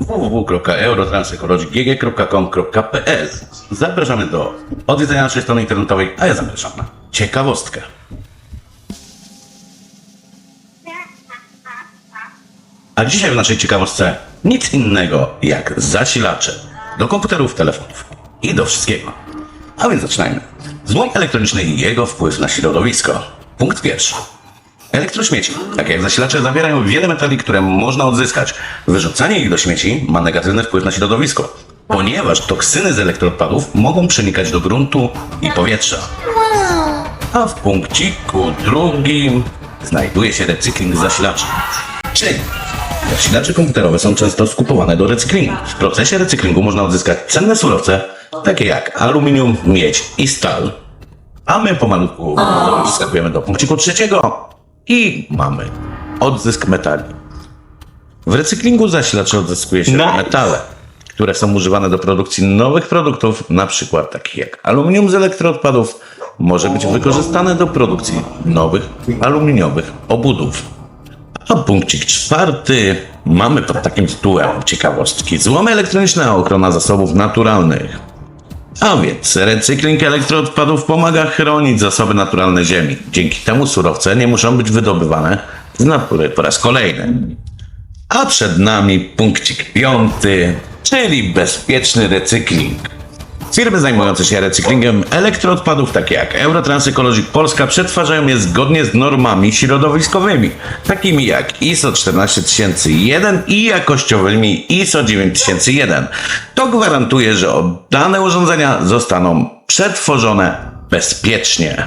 www.eurotransecology.gg.com.pl Zapraszamy do odwiedzenia naszej strony internetowej, a ja zapraszam na ciekawostkę. A dzisiaj w naszej ciekawostce nic innego jak zasilacze do komputerów, telefonów i do wszystkiego. A więc zaczynajmy. Złom elektroniczny i jego wpływ na środowisko. Punkt pierwszy. Elektrośmieci, takie jak zasilacze, zawierają wiele metali, które można odzyskać. Wyrzucanie ich do śmieci ma negatywny wpływ na środowisko, ponieważ toksyny z elektroodpadów mogą przenikać do gruntu i powietrza. A w punkciku drugim znajduje się recykling zasilaczy. Czyli zasilacze komputerowe są często skupowane do recyklingu. W procesie recyklingu można odzyskać cenne surowce, takie jak aluminium, miedź i stal. A my pomalutku wskakujemy do punkciku trzeciego i mamy odzysk metali. W recyklingu zasilaczy odzyskuje się Nice. metale, które są używane do produkcji nowych produktów, na przykład takich jak aluminium z elektroodpadów, może być wykorzystane do produkcji nowych aluminiowych obudów. A punkcik czwarty mamy pod takim tytułem ciekawostki. Złomy elektroniczne, ochrona zasobów naturalnych. A więc recykling elektroodpadów pomaga chronić zasoby naturalne Ziemi. Dzięki temu surowce nie muszą być wydobywane z natury po raz kolejny. A przed nami punkcik piąty, czyli bezpieczny recykling. Firmy zajmujące się recyklingiem elektroodpadów, takie jak Eurotrans Ecologic Polska, przetwarzają je zgodnie z normami środowiskowymi, takimi jak ISO 14001 i jakościowymi ISO 9001. To gwarantuje, że oddane urządzenia zostaną przetworzone bezpiecznie.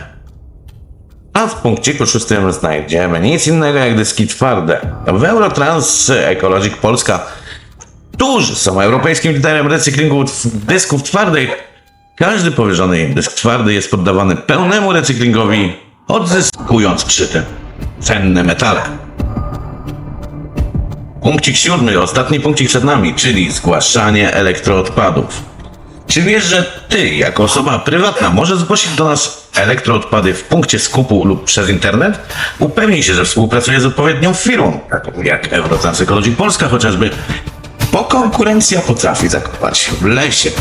A w punkciku szóstym znajdziemy nic innego jak dyski twarde. W Eurotrans Ecologic Polska którzy są europejskim liderem recyklingu dysków twardych. Każdy powierzony im dysk twardy jest poddawany pełnemu recyklingowi, odzyskując przy tym cenne metale. Punkcik siódmy, ostatni punkcik przed nami, czyli zgłaszanie elektroodpadów. Czy wiesz, że ty, jako osoba prywatna, możesz zgłosić do nas elektroodpady w punkcie skupu lub przez internet? Upewnij się, że współpracuje z odpowiednią firmą, taką jak Eurotrans Ecology Polska chociażby, bo konkurencja potrafi zakopać w lesie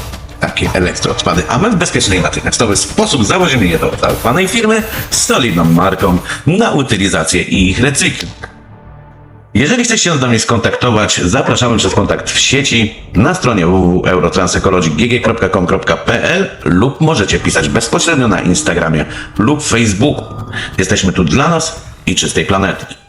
takie elektroodpady, a my w bezpieczny i natychmiastowy sposób zawozimy je do zaufanej firmy z solidną marką na utylizację i ich recykling. Jeżeli chcesz się z nami skontaktować, zapraszamy przez kontakt w sieci na stronie www.eurotransecology.gg.com.pl lub możecie pisać bezpośrednio na Instagramie lub Facebooku. Jesteśmy tu dla nas i czystej planety.